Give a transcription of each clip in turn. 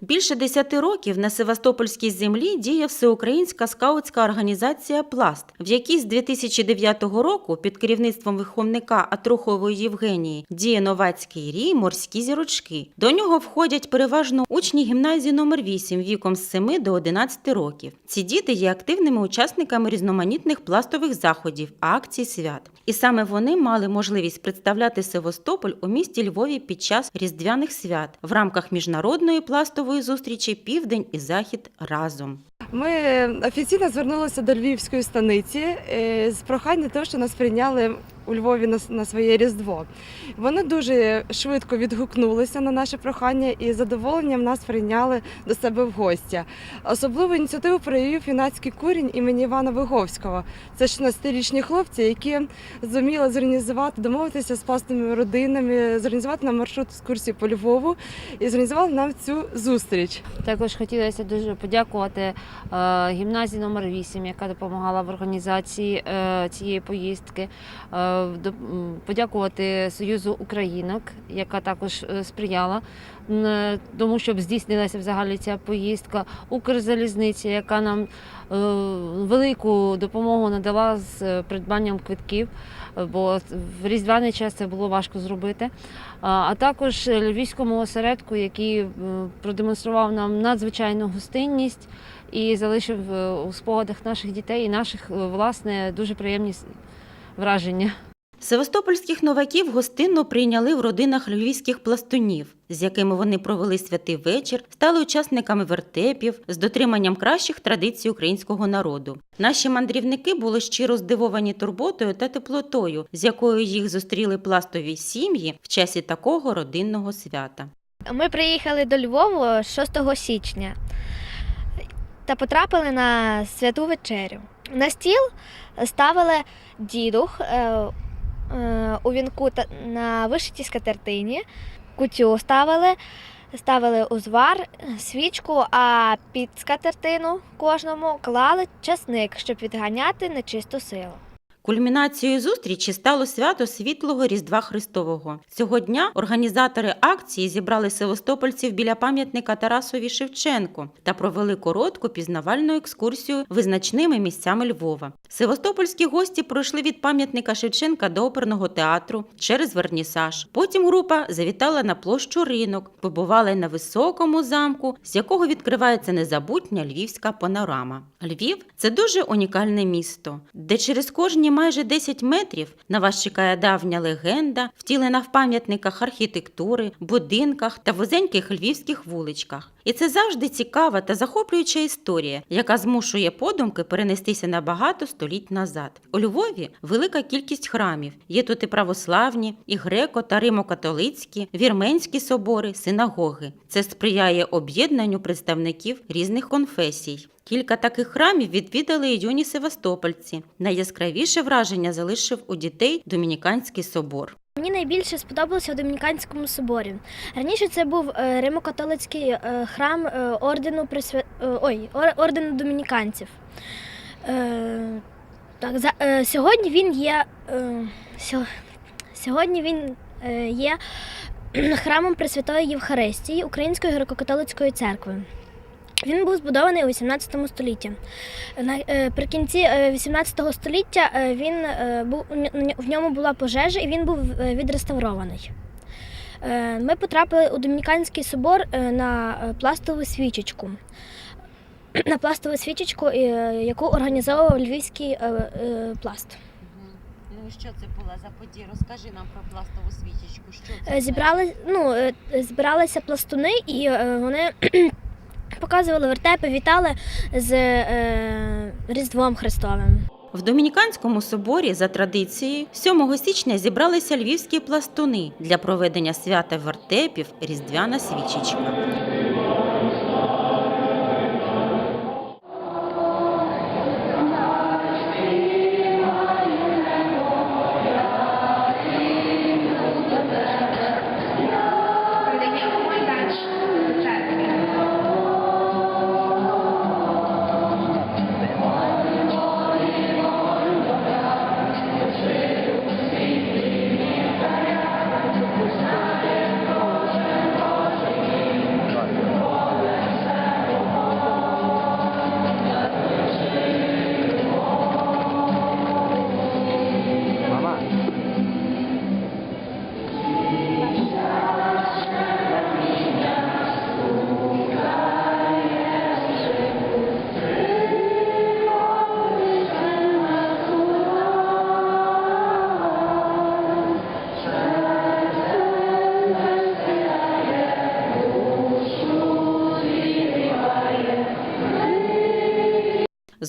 Більше десяти років на Севастопольській землі діє всеукраїнська скаутська організація Пласт, в якій з 2009 року під керівництвом виховника Атрухової Євгенії діє новацький рій морські зірочки. До нього входять переважно учні гімназії номер 8 віком з 7 до 11 років. Ці діти є активними учасниками різноманітних пластових заходів, акцій, свят. І саме вони мали можливість представляти Севастополь у місті Львові під час різдвяних свят в рамках міжнародної пластової зустрічі Південь і Захід разом. Ми офіційно звернулися до Львівської станиці е, з проханням того, що нас прийняли у Львові на, на своє Різдво. Вони дуже швидко відгукнулися на наше прохання і задоволенням нас прийняли до себе в гостя. Особливу ініціативу проявив юнацький курінь імені Івана Виговського. Це 16-річні хлопці, які зуміли зорганізувати, домовитися з пластовими родинами, зорганізувати нам маршрут екскурсії по Львову і зорганізували нам цю зустріч. Також хотілося дуже подякувати е, гімназії номер 8 яка допомагала в організації е, цієї поїздки. Е, подякувати Союзу Українок, яка також е, сприяла тому, щоб здійснилася взагалі ця поїздка. Укрзалізниця, яка нам е, велику допомогу надала з е, придбанням квитків, е, бо в різдвяний час це було важко зробити. А, також львівському осередку, який е, продемонстрував нам надзвичайну гостинність і залишив е, у спогадах наших дітей і наших е, власне дуже приємні враження. Севастопольських новаків гостинно прийняли в родинах львівських пластунів, з якими вони провели святий вечір, стали учасниками вертепів з дотриманням кращих традицій українського народу. Наші мандрівники були щиро здивовані турботою та теплотою, з якою їх зустріли пластові сім'ї в часі такого родинного свята. Ми приїхали до Львову 6 січня та потрапили на святу вечерю. На стіл ставили дідух е, у вінку на вишитій скатертині, кутю ставили, ставили узвар, свічку, а під скатертину кожному клали часник, щоб відганяти нечисту силу. Кульмінацією зустрічі стало свято Світлого Різдва Христового. Цього дня організатори акції зібрали севастопольців біля пам'ятника Тарасові Шевченку та провели коротку пізнавальну екскурсію визначними місцями Львова. Севастопольські гості пройшли від пам'ятника Шевченка до оперного театру через вернісаж. Потім група завітала на площу ринок, побували на високому замку, з якого відкривається незабутня львівська панорама. Львів це дуже унікальне місто, де через кожні майже 10 метрів на вас чекає давня легенда, втілена в пам'ятниках архітектури, будинках та вузеньких львівських вуличках. І це завжди цікава та захоплююча історія, яка змушує подумки перенестися на багато століть назад. У Львові велика кількість храмів. Є тут і православні, і греко та римо-католицькі, вірменські собори, синагоги. Це сприяє об'єднанню представників різних конфесій. Кілька таких храмів відвідали юні севастопольці. Найяскравіше враження залишив у дітей Домініканський собор. Мені найбільше сподобалося у Домініканському соборі. Раніше це був е, римо-католицький е, храм е, ордену присвя... Ой, ордену домініканців. Так, за... сьогодні він є. Сьогодні він є храмом Пресвятої Євхаристії Української греко-католицької церкви. Він був збудований у 18 столітті. Наприкінці 18 століття е, він е, був в ньому була пожежа і він був е, відреставрований. Е, Ми потрапили у Домініканський собор е, на е, пластову свічечку. На пластову свічечку, е, яку організовував львівський е, е, пласт. Що це була за подія? Розкажи нам про пластову свічечку. Що Е, Зібрали, ну, е, збиралися пластуни і е, вони показували вертепи, вітали з е, Різдвом Христовим. В Домініканському соборі за традицією 7 січня зібралися львівські пластуни для проведення свята вертепів Різдвяна свічечка.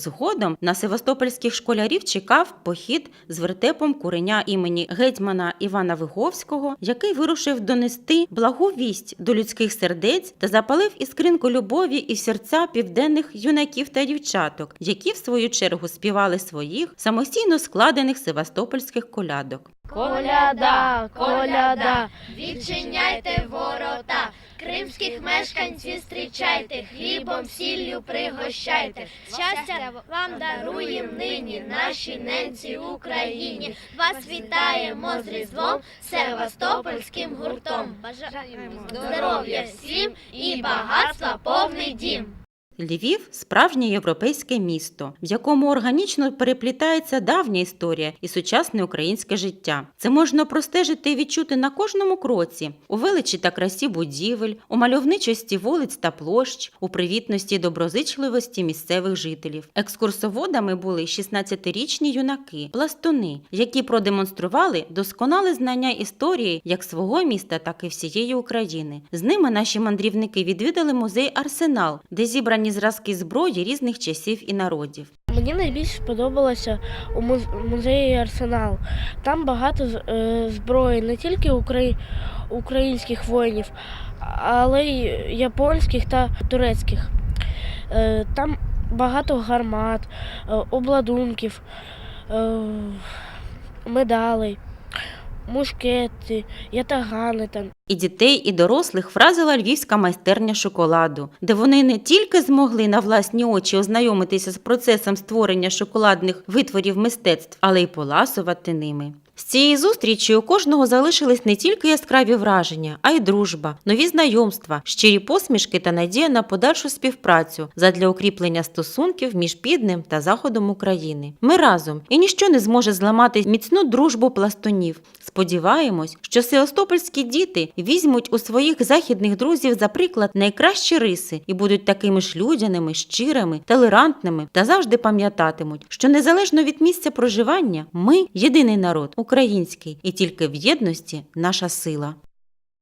Згодом на севастопольських школярів чекав похід з вертепом куреня імені гетьмана Івана Виговського, який вирушив донести благу вість до людських сердець та запалив іскринку любові і серця південних юнаків та дівчаток, які в свою чергу співали своїх самостійно складених севастопольських колядок. Коляда, коляда, відчиняйте ворота, кримських мешканців зустрічайте, хлібом, сіллю пригощайте. Щастя вам даруєм нині, наші ненці Україні. Вас вітаємо з Різдвом, Севастопольським гуртом. Бажаємо здоров'я всім і багатства повний дім. Львів справжнє європейське місто, в якому органічно переплітається давня історія і сучасне українське життя. Це можна простежити і відчути на кожному кроці у величі та красі будівель, у мальовничості вулиць та площ, у привітності і доброзичливості місцевих жителів. Екскурсоводами були 16-річні юнаки, пластуни, які продемонстрували досконале знання історії як свого міста, так і всієї України. З ними наші мандрівники відвідали музей Арсенал, де зібрані зразки зброї різних часів і народів. Мені найбільше сподобалося у музеї Арсенал. Там багато е, зброї не тільки украї- українських воїнів, але й японських та турецьких. Е, Там багато гармат, е, обладунків, медалей, мушкети, ятагани там. І дітей, і дорослих вразила львівська майстерня шоколаду, де вони не тільки змогли на власні очі ознайомитися з процесом створення шоколадних витворів мистецтв, але й поласувати ними. З цієї зустрічі у кожного залишились не тільки яскраві враження, а й дружба, нові знайомства, щирі посмішки та надія на подальшу співпрацю задля укріплення стосунків між Півднем та Заходом України. Ми разом і ніщо не зможе зламати міцну дружбу пластунів. Сподіваємось, що севастопольські діти візьмуть у своїх західних друзів за приклад найкращі риси і будуть такими ж людяними, щирими, толерантними та завжди пам'ятатимуть, що незалежно від місця проживання, ми єдиний народ, український, і тільки в єдності наша сила.